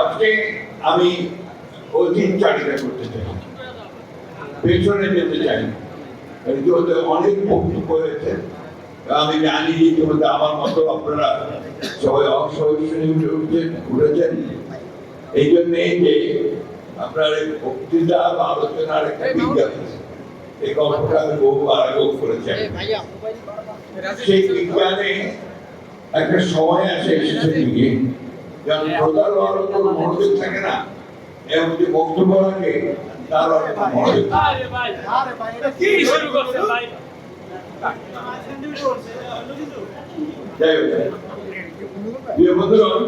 আজকে আমি অতীত চালিকা করতে চাই। পেছনে যেতে চাই। ইতিমধ্যে অনেক বক্তব্য হয়েছে। আমি জানি ইতিমধ্যে আমার মতো আপনারা সবাই অসহসনী উঠে উঠছেন উঠেছেন এই জন্যে যে আপনার এই বক্তৃতা বা আলোচনার একটা বিজ্ঞান আছে। এই গল্পটা আমি বহুবার আগেও করেছি। সেই বিজ্ঞানে একটা সময় আসে এসেছে দিকে যখন হওয়ার কোনো মনোযোগ থাকে না এবং যে বক্তব্য রাখে তার অনেক মনোযোগ থাকে। আরে ভাই কি শুরু করছে ভাই? যাই হোক প্রিয় বন্ধুগণ,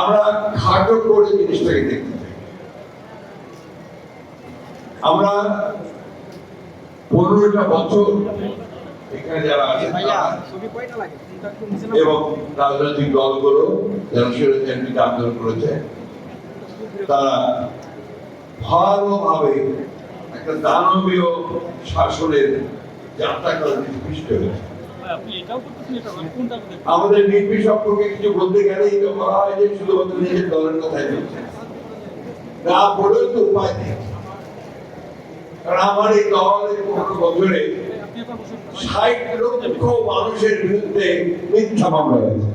আমরা খাটো করে জিনিসটাকে দেখতে চাই। আমরা পনেরোটা বছর এখানে যারা তারা এবং রাজনৈতিক দলগুলো আন্দোলন করেছে তারা ভালোভাবে একটা দানবীয় শাসনের যাত্রা করে নির্দিষ্ট হয়েছে এটা আমাদের নির্বি সম্পর্কে কিছু বলতে গেলেই তো বলা হয় যে শুধুমাত্র নিজের দলের কথাই বলছে। না বলেও তো উপায় নেই। কারণ আমার এই দল পনেরো বছরে ষাট লক্ষ মানুষের বিরুদ্ধে মিথ্যা মামলা হয়েছে।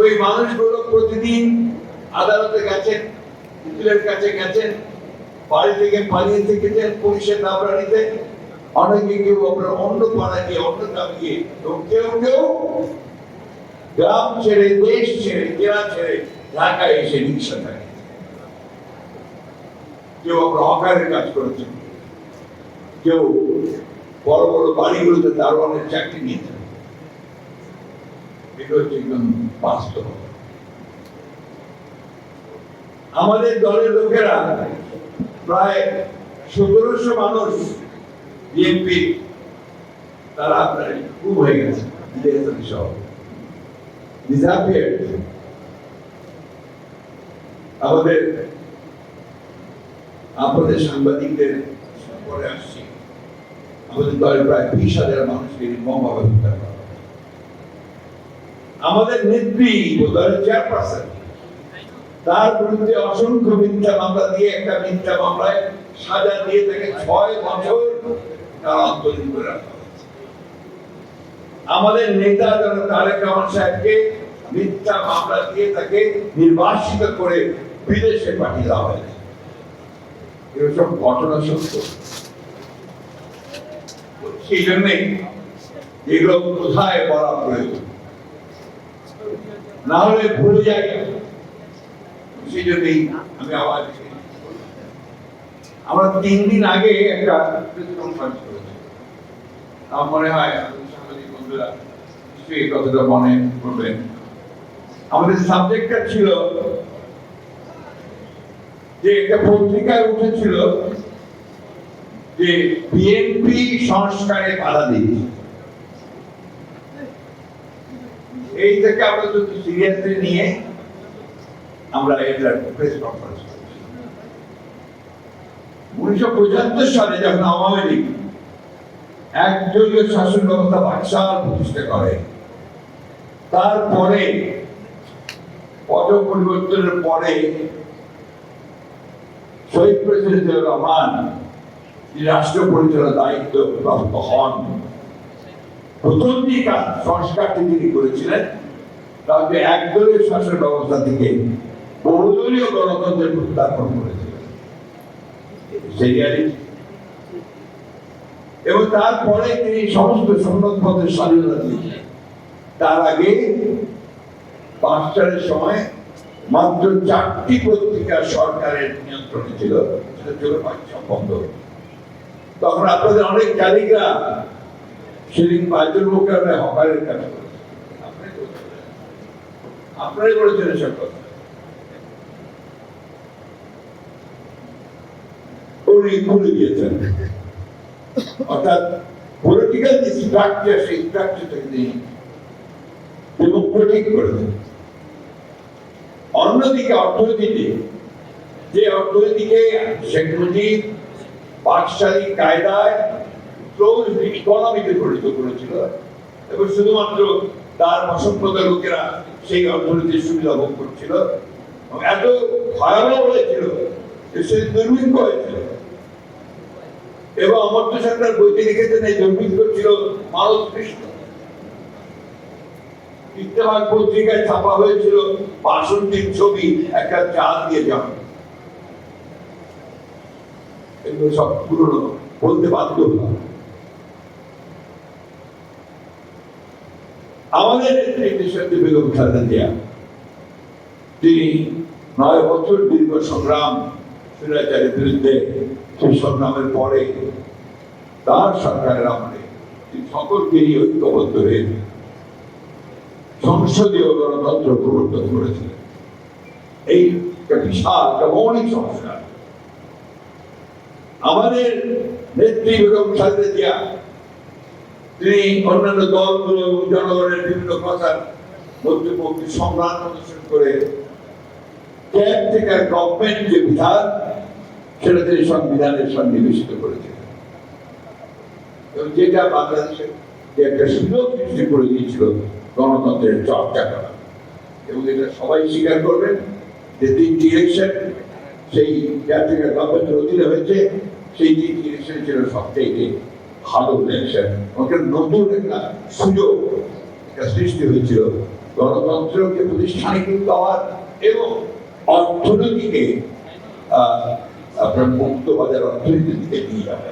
ওই মানুষগুলো প্রতিদিন আদালতে গেছেন, উকিলের কাছে গেছেন, বাড়ি থেকে পালিয়ে থেকেছেন, পুলিশের নামরানিতে অনেকে কেউ আপনার অন্য পাড়া গিয়ে, অন্য গ্রাম গিয়ে এবং কেউ কেউ গ্রাম ছেড়ে, দেশ ছেড়ে, জেলা ছেড়ে ঢাকায় এসে রিক্সা থাকে কেউ আপনার হকারের কাজ করেছেন। কেউ বড় বড় বাড়িগুলোতে দারোয়ানের চাকরি নিয়েছেন এটা হচ্ছে একদম বাস্তব। আমাদের দলের লোকেরা প্রায় সতেরোশো মানুষ বিএনপি তারা আপনার খুব হয়ে গেছে disappeared আমাদের আপনাদের সাংবাদিকদের পরে আসছি আমাদের দলের প্রায় বিশ হাজার মানুষকে নির্মমভাবে হত্যা করা আমাদের নেত্রী দলের চেয়ারপারসন, তার বিরুদ্ধে অসংখ্য মিথ্যা মামলা দিয়ে একটা মিথ্যা মামলায় সাজা দিয়ে তাকে ছয় বছর তার অন্তরীণ করে আমাদের নেতা যেন তারেক রহমান সাহেবকে মিথ্যা মামলা দিয়ে তাকে নির্বাসিত করে বিদেশে পাঠিয়ে দেওয়া হয়েছে। এরকম ঘটনা সত্য। সেই জন্যই এগুলো কোথায় প্রয়োজন? না হলে ভুলে সেই আমি আমরা তিন দিন আগে একটা কনফারেন্স করেছি। মনে হয় সাংবাদিক বন্ধুরা নিশ্চয়ই কথাটা মনে করবেন। আমাদের সাবজেক্টটা ছিল যে একটা পত্রিকায় উঠেছিল যে বিএনপি সংস্কারে বাধা দিচ্ছে এই থেকে আমরা যদি সিরিয়াসলি নিয়ে আমরা এটা প্রেস কনফারেন্স উনিশশো পঁচাত্তর সালে যখন আওয়ামী লীগ একদলীয় শাসন ব্যবস্থা বাকশাল প্রতিষ্ঠা করে, তারপরে পদ পরিবর্তনের পরে শহীদ প্রেসিডেন্ট রহমান রাষ্ট্র পরিচালনার দায়িত্ব প্রাপ্ত হন প্রথম যে কাজ সংস্কারটি তিনি করেছিলেন তা হচ্ছে একদলীয় শাসন ব্যবস্থা থেকে বহুদলীয় গণতন্ত্রের প্রত্যার্পণ করেছিলেন। এবং তারপরে তিনি সমস্ত সংবাদ পথের স্বাধীনতা দিয়েছেন তার আগে পাঁচটার সময় মাত্র চারটি পত্রিকা সরকারের নিয়ন্ত্রণে ছিল, সেটা ছিল পাকিস্তান বন্ধ তখন আপনাদের অনেক তালিকা সেদিন বাইতুল মোকামে হকারের কাজ করেছেন। আপনারাই করেছেন এসব কথা। যে স্ট্রাকচার সেই স্ট্রাকচারটাকে তিনি ডেমোক্রেটিক করে অন্যদিকে অর্থনীতিতে, যে অর্থনীতিকে শেখ মুজিব বাকশালী কায়দায় পরিণত করেছিল। এবং শুধুমাত্র তার অসভ্যতা লোকেরা সেই অর্থনীতির সুবিধা ভোগ করছিল। এত ভয়াবহ হয়েছিল যে সে দুর্ভিক্ষ হয়েছিল। এবং সরকার বইতে লিখেছেন এই দুর্ভিক্ষ ছিল মানব সৃষ্ট ইত্তেফাক পত্রিকায় ছাপা হয়েছিল বাসন্তীর ছবি, একটা চাল দিয়ে যাওয়া। এগুলো সব পুরনো, বলতে বাধ্য আমাদের বেগম খালেদা জিয়া, তিনি নয় বছর দীর্ঘ সংগ্রাম, স্বৈরাচারের বিরুদ্ধে সেই সংগ্রামের পরে তার সরকারের আমলে তিনি সকলকে নিয়ে ঐক্যবদ্ধ হয়ে সংসদীয় গণতন্ত্র প্রবর্তন করেছিলেন। এই একটা বিশাল, একটা মৌলিক সংস্কার। আমাদের নেত্রী বেগম খালেদা জিয়া, তিনি অন্যান্য দলগুলো এবং জনগণের বিভিন্ন কথার মধ্যে সংগ্রাম প্রদর্শন করে কেয়ারটেকার গভর্নমেন্ট যে বিধান, সেটা তিনি সংবিধানের সন্নিবেশিত এবং যেটা বাংলাদেশের যে একটা সুযোগ সৃষ্টি করে দিয়েছিল গণতন্ত্রের চর্চা করা। এবং এটা সবাই স্বীকার করবেন যে তিনটি ইলেকশন সেই কেয়ারটেকার গভর্নমেন্টের অধীনে হয়েছে। সেই তিনটি ইলেকশন ছিল সবচেয়ে ভালো ইলেকশন ওকে নতুন একটা সুযোগ, একটা সৃষ্টি হয়েছিল। গণতন্ত্রকে প্রতিষ্ঠানিক পাওয়ার এবং অর্থনীতিকে আপনার মুক্ত বাজার অর্থনীতির দিকে নিয়ে যাবে